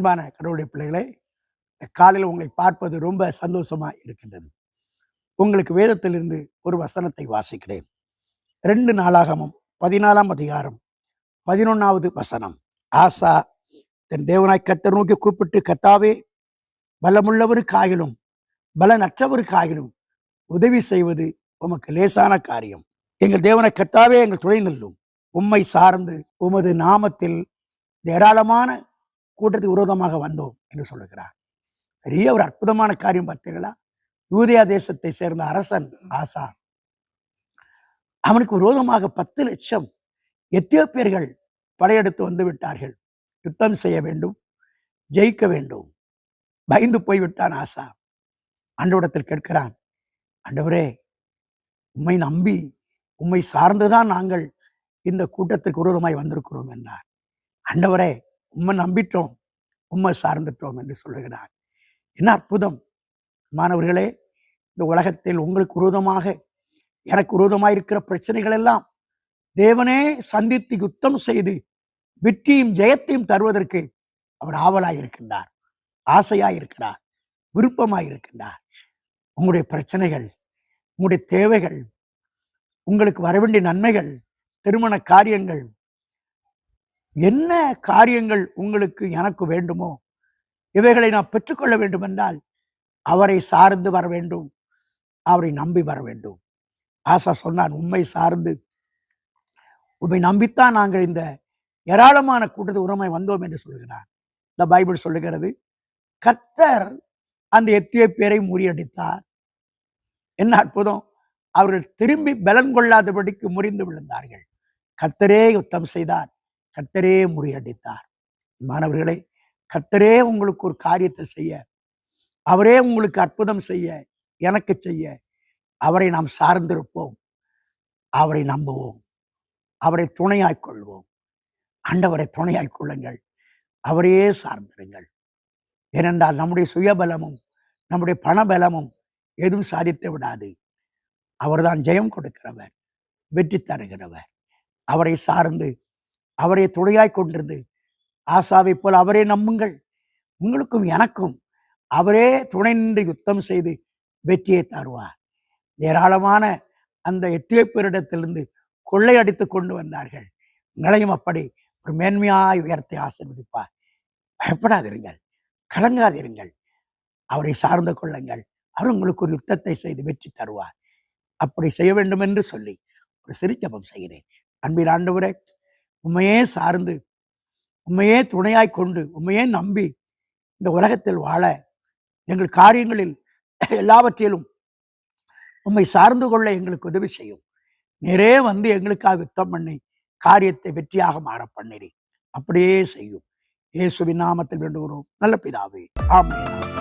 அன்பான கடவுளுடைய பிள்ளைகளை காலையில் உங்களை பார்ப்பது ரொம்ப சந்தோஷமா இருக்கின்றது. உங்களுக்கு வேதத்திலிருந்து ஒரு வசனத்தை வாசிக்கிறேன். ரெண்டு நாளாகமும் பதினாலாம் அதிகாரம் பதினொன்றாவது வசனம். ஆசா தன் தேவனாய் கத்தர் நோக்கி கூப்பிட்டு கத்தாவே பலமுள்ளவருக்காகிலும் பலனற்றவருக்காகிலும் உதவி செய்வது உமக்கு லேசான காரியம். எங்கள் தேவனை கத்தாவே எங்கள் துணை நில்லும் உம்மை சார்ந்து உமது நாமத்தில் ஏராளமான கூட்டத்துக்கு விரோதமாக வந்தோம் என்று சொல்லுகிறார். பெரிய ஒரு அற்புதமான காரியம் பார்த்தீர்களா? யூதியா தேசத்தை சேர்ந்த அரசன் ஆசா அவனுக்கு விரோதமாக பத்து லட்சம் எத்தியோப்பியர்கள் படையெடுத்து வந்து விட்டார்கள். யுத்தம் செய்ய வேண்டும் ஜெயிக்க வேண்டும். பயந்து போய்விட்டான் ஆசா அன்றவிடத்தில் கேட்கிறான் அண்டவரே உம்மை நம்பி உம்மை சார்ந்துதான் நாங்கள் இந்த கூட்டத்திற்கு விரோதமாய் வந்திருக்கிறோம் என்றார். அண்டவரே உம்மை நம்பிட்டோம் உம்மை சார்ந்துட்டோம் என்று சொல்லுகிறார். என்ன அற்புதம்! மாணவர்களே இந்த உலகத்தில் உங்களுக்கு விரோதமாக எனக்கு விரோதமாக இருக்கிற பிரச்சனைகள் எல்லாம் தேவனே சந்தித்து யுத்தம் செய்து வெற்றியும் ஜெயத்தையும் தருவதற்கு அவர் ஆவலாய் இருக்கின்றார் ஆசையாய் இருக்கிறார் விருப்பமாய் இருக்கின்றார். உங்களுடைய பிரச்சனைகள் உங்களுடைய தேவைகள் உங்களுக்கு வரவேண்டிய நன்மைகள் திருமண காரியங்கள் என்ன காரியங்கள் உங்களுக்கு எனக்கு வேண்டுமோ இவைகளை நான் பெற்றுக்கொள்ள வேண்டுமென்றால் அவரை சார்ந்து வர வேண்டும் அவரை நம்பி வர வேண்டும். ஆசா சொன்னான் உண்மை சார்ந்து. உண்மை நம்பித்தான் நாங்கள் இந்த ஏராளமான கூட்டத்து உரமாய் வந்தோம் என்று சொல்கிறார். இந்த பைபிள் சொல்லுகிறது கர்த்தர் அந்த எத்திய பேரை முறியடித்தார். என்ன அற்புதம்! அவர்கள் திரும்பி பலன் கொள்ளாதபடிக்கு முறிந்து விழுந்தார்கள். கர்த்தரே யுத்தம் செய்தார். கத்தரே முறியடித்தார். மாணவர்களே கத்தரே உங்களுக்கு ஒரு காரியத்தை செய்ய அவரே உங்களுக்கு அற்புதம் செய்ய எனக்கு செய்ய அவரை நாம் சார்ந்திருப்போம். அவரை நம்புவோம். அவரை துணையாய் கொள்வோம். ஆண்டவரை துணையாய் கொள்ளுங்கள். அவரையே சார்ந்திருங்கள். ஏனென்றால் நம்முடைய சுயபலமும் நம்முடைய பணபலமும் எதுவும் சாதித்து விடாது. அவர்தான் ஜெயம் கொடுக்கிறவர் வெற்றி தருகிறவர். அவரை சார்ந்து அவரை துணையாய் கொண்டிருந்து ஆசாவை போல் அவரே நம்புங்கள். உங்களுக்கும் எனக்கும் அவரே துணை நின்று யுத்தம் செய்து வெற்றியை தருவார். ஏராளமான அந்த எத்தியோப்பியரிடத்திலிருந்து கொள்ளையடித்து கொண்டு வந்தார்கள். உங்களையும் அப்படி ஒரு மேன்மையாய் உயர்த்தி ஆசிர்வதிப்பார். பயப்படாதிருங்கள். கலங்காதிருங்கள். அவரை சார்ந்து கொள்ளுங்கள். அவர் உங்களுக்கு ஒரு யுத்தத்தை செய்து வெற்றி தருவார். அப்படி செய்ய வேண்டும் என்று சொல்லி ஒரு சிறு ஜபம் செய்கிறேன். அன்பில் ஆண்டவரே உண்மையே சார்ந்து உண்மையே துணையாய் கொண்டு உண்மையே நம்பி இந்த உலகத்தில் வாழ எங்கள் காரியங்களில் எல்லாவற்றிலும் உண்மை சார்ந்து கொள்ள எங்களுக்கு உதவி செய்யும். நேரே வந்து எங்களுக்காக யுத்தம் பண்ணி காரியத்தை வெற்றியாக மாற பண்ணிடு அப்படியே செய்யும். இயேசுவின் நாமத்தில் வேண்டுகிறோம். நல்ல பிதாவே ஆமென்.